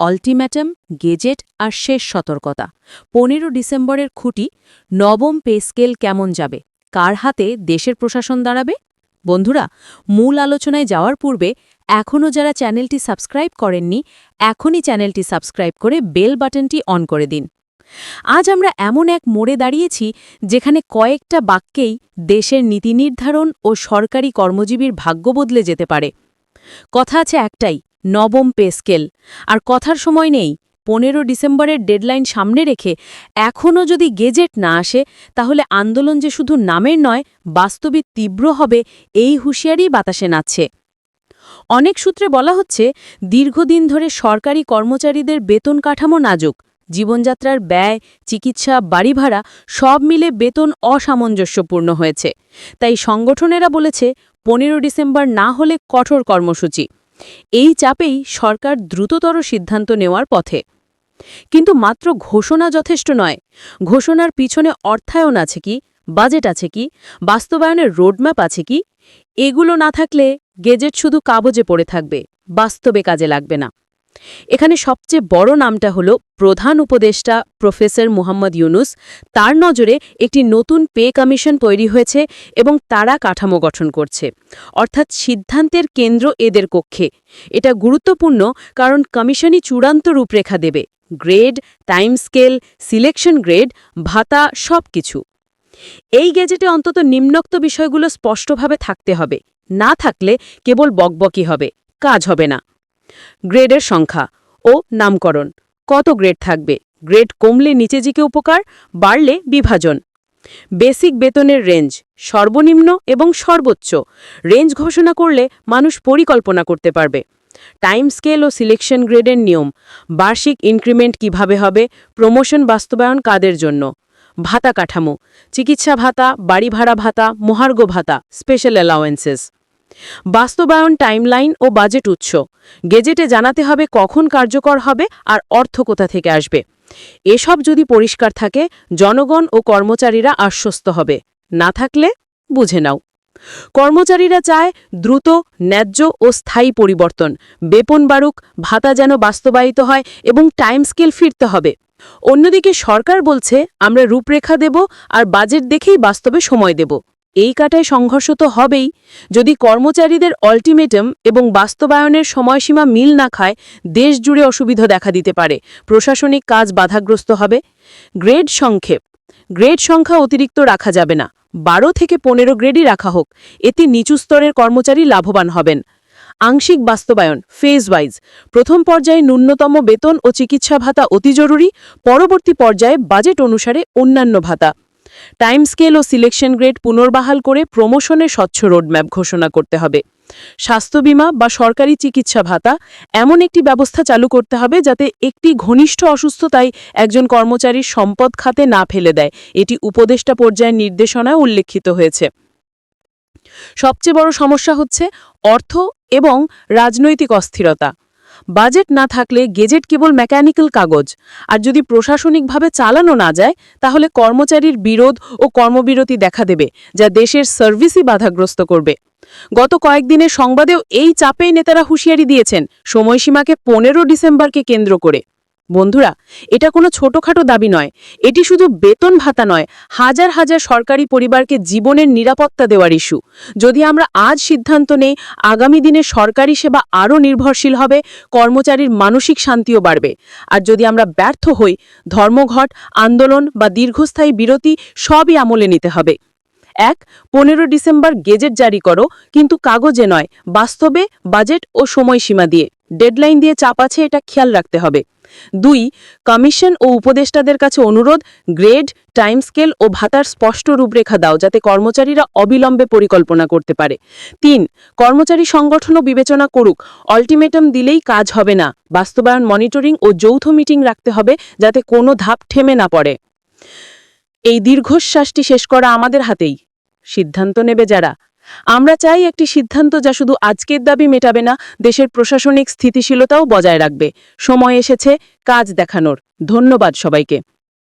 অল্টিম্যাটাম gazette আর শেষ সতর্কতা। পনেরো ডিসেম্বরের খুঁটি, নবম পে স্কেল কেমন যাবে? কার হাতে দেশের প্রশাসন দাঁড়াবে? বন্ধুরা, মূল আলোচনায় যাওয়ার পূর্বে এখনও যারা চ্যানেলটি সাবস্ক্রাইব করেননি, এখনই চ্যানেলটি সাবস্ক্রাইব করে বেল বাটনটি অন করে দিন। আজ আমরা এমন এক মোড়ে দাঁড়িয়েছি যেখানে কয়েকটা বাক্যেই দেশের নীতি নির্ধারণ ও সরকারি কর্মজীবীর ভাগ্য বদলে যেতে পারে। কথা আছে একটাই নবম পে স্কেল। আর কথার সময় নেই, পনেরো ডিসেম্বরের ডেডলাইন সামনে রেখে এখনও যদি গেজেট না আসে, তাহলে আন্দোলন যে শুধু নামের নয় বাস্তবিক তীব্র হবে এই হুঁশিয়ারি বাতাসে নাচছে। অনেক সূত্রে বলা হচ্ছে, দীর্ঘদিন ধরে সরকারি কর্মচারীদের বেতন কাঠামো নাজুক, জীবনযাত্রার ব্যয়, চিকিৎসা, বাড়ি ভাড়া সব মিলে বেতন অসামঞ্জস্যপূর্ণ হয়েছে। তাই সংগঠনেরা বলেছে, পনেরো ডিসেম্বর না হলে কঠোর কর্মসূচি। এই চাপেই সরকার দ্রুততর সিদ্ধান্ত নেওয়ার পথে। কিন্তু মাত্র ঘোষণা যথেষ্ট নয়। ঘোষণার পিছনে অর্থায়ন আছে কি, বাজেট আছে কি, বাস্তবায়নের রোডম্যাপ আছে কি, এগুলো না থাকলে গেজেট শুধু কাগজে পড়ে থাকবে, বাস্তবে কাজে লাগবে না। এখানে সবচেয়ে বড় নামটা হল প্রধান উপদেষ্টা প্রফেসর মুহাম্মদ ইউনুস। তার নজরে একটি নতুন পে কমিশন তৈরি হয়েছে এবং তারা কাঠামো গঠন করছে। অর্থাৎ সিদ্ধান্তের কেন্দ্র এদের কক্ষে। এটা গুরুত্বপূর্ণ কারণ কমিশনই চূড়ান্ত রূপরেখা দেবে। Grade, time scale, selection grade, ভাতা সব কিছু এই গেজেটে অন্তত নিম্নোক্ত বিষয়গুলো স্পষ্টভাবে থাকতে হবে। না থাকলে কেবল বকবকি হবে। কাজ হবে না। গ্রেডের সংখ্যা ও নামকরণ। কত গ্রেড থাকবে? গ্রেড কমলে নিচে জিকে উপকার, বাড়লে বিভাজন। বেসিক বেতনের রেঞ্জ, সর্বনিম্ন এবং সর্বোচ্চ। রেঞ্জ ঘোষণা করলে মানুষ পরিকল্পনা করতে পারবে। টাইম স্কেল ও সিলেকশন গ্রেডের নিয়ম। বার্ষিক ইনক্রিমেন্ট কীভাবে হবে? প্রমোশন বাস্তবায়ন কাদের জন্য? ভাতা কাঠামো। চিকিৎসা ভাতা, বাড়ি ভাড়া ভাতা, মহার্ঘ ভাতা, স্পেশাল অ্যালাওয়েন্সেস। বাস্তবায়ন টাইমলাইন ও বাজেট উৎস। গেজেটে জানাতে হবে কখন কার্যকর হবে আর অর্থ কোথা থেকে আসবে। এসব যদি পরিষ্কার থাকে, জনগণ ও কর্মচারীরা আশ্বস্ত হবে। না থাকলে, বুঝে নাও। কর্মচারীরা চায় দ্রুত, ন্যায্য ও স্থায়ী পরিবর্তন। বেপন বাড়ুক, ভাতা যেন বাস্তবায়িত হয় এবং টাইম স্কেল ফিরতে হবে। অন্যদিকে সরকার বলছে, আমরা রূপরেখা দেব আর বাজেট দেখেই বাস্তবে সময় দেব। এই কাটায় সংঘর্ষ তো হবেই। যদি কর্মচারীদের অল্টিমেটাম এবং বাস্তবায়নের সময়সীমা মিল না খায়, দেশ জুড়ে অসুবিধা দেখা দিতে পারে। প্রশাসনিক কাজ বাধাগ্রস্ত হবে। গ্রেড সংক্ষেপ। গ্রেড সংখ্যা অতিরিক্ত রাখা যাবে না। বারো থেকে পনেরো গ্রেডই রাখা হোক। এতে নিচু স্তরের কর্মচারী লাভবান হবেন। আংশিক বাস্তবায়ন ফেজ ওয়াইজ প্রথম পর্যায়ে ন্যূনতম বেতন ও চিকিৎসা ভাতা অতি জরুরি। পরবর্তী পর্যায়ে বাজেট অনুসারে অন্যান্য ভাতা। টাইম স্কেল ও সিলেকশন গ্রেড পুনর্বাহাল করে প্রমোশনের স্বচ্ছ রোডম্যাপ ঘোষণা করতে হবে। স্বাস্থ্য বীমা বা সরকারি চিকিৎসা ভাতা এমন একটি ব্যবস্থা চালু করতে হবে যাতে একটি ঘনিষ্ঠ অসুস্থতায় একজন কর্মচারীর সম্পদ খাতে না ফেলে দেয়। এটি উপদেষ্টা পর্যায়ের নির্দেশনায় উল্লেখিত হয়েছে। সবচেয়ে বড় সমস্যা হচ্ছে অর্থ এবং রাজনৈতিক অস্থিরতা। বাজেট না থাকলে গেজেট কেবল মেকানিক্যাল কাগজ। আর যদি প্রশাসনিকভাবে চালানো না যায়, তাহলে কর্মচারীর বিরোধ ও কর্মবিরতি দেখা দেবে, যা দেশের সার্ভিসই বাধাগ্রস্ত করবে। গত কয়েকদিনের সংবাদেও এই চাপেই নেতারা হুঁশিয়ারি দিয়েছেন, সময়সীমাকে পনেরো ডিসেম্বরকে কেন্দ্র করে। বন্ধুরা, এটা কোনো ছোটখাটো দাবি নয়। এটি শুধু বেতন ভাতা নয়, হাজার হাজার সরকারি পরিবারকে জীবনের নিরাপত্তা দেওয়ার ইস্যু। যদি আমরা আজ সিদ্ধান্ত নেই, আগামী দিনে সরকারি সেবা আরও নির্ভরশীল হবে, কর্মচারীর মানসিক শান্তিও বাড়বে। আর যদি আমরা ব্যর্থ হই, ধর্মঘট, আন্দোলন বা দীর্ঘস্থায়ী বিরতি সবই আমলে নিতে হবে। এক, পনেরো ডিসেম্বর গেজেট জারি করো, কিন্তু কাগজে নয়, বাস্তবে, বাজেট ও সময়সীমা দিয়ে। ডেডলাইন দিয়ে চাপ আছে, এটা খেয়াল রাখতে হবে। দুই, কমিশন ও উপদেষ্টাদের কাছে অনুরোধ, গ্রেড টাইম স্কেল ও ভাতার স্পষ্ট রূপরেখা দাও যাতে কর্মচারীরা অবিলম্বে পরিকল্পনা করতে পারে। তিন, কর্মচারী সংগঠনও বিবেচনা করুক অল্টিমেটাম দিলেই কাজ হবে না, বাস্তবায়ন, মনিটরিং ও যৌথ মিটিং রাখতে হবে যাতে কোনো ধাপ ঠেমে না পড়ে। এই দীর্ঘশ্বাসটি শেষ করা আমাদের হাতেই। সিদ্ধান্ত নেবে যারা। আমরা চাই একটি সিদ্ধান্ত যা শুধু আজকের দাবি মেটাবে না, দেশের প্রশাসনিক স্থিতিশীলতাও বজায় রাখবে। সময় এসেছে কাজ দেখানোর। ধন্যবাদ সবাইকে।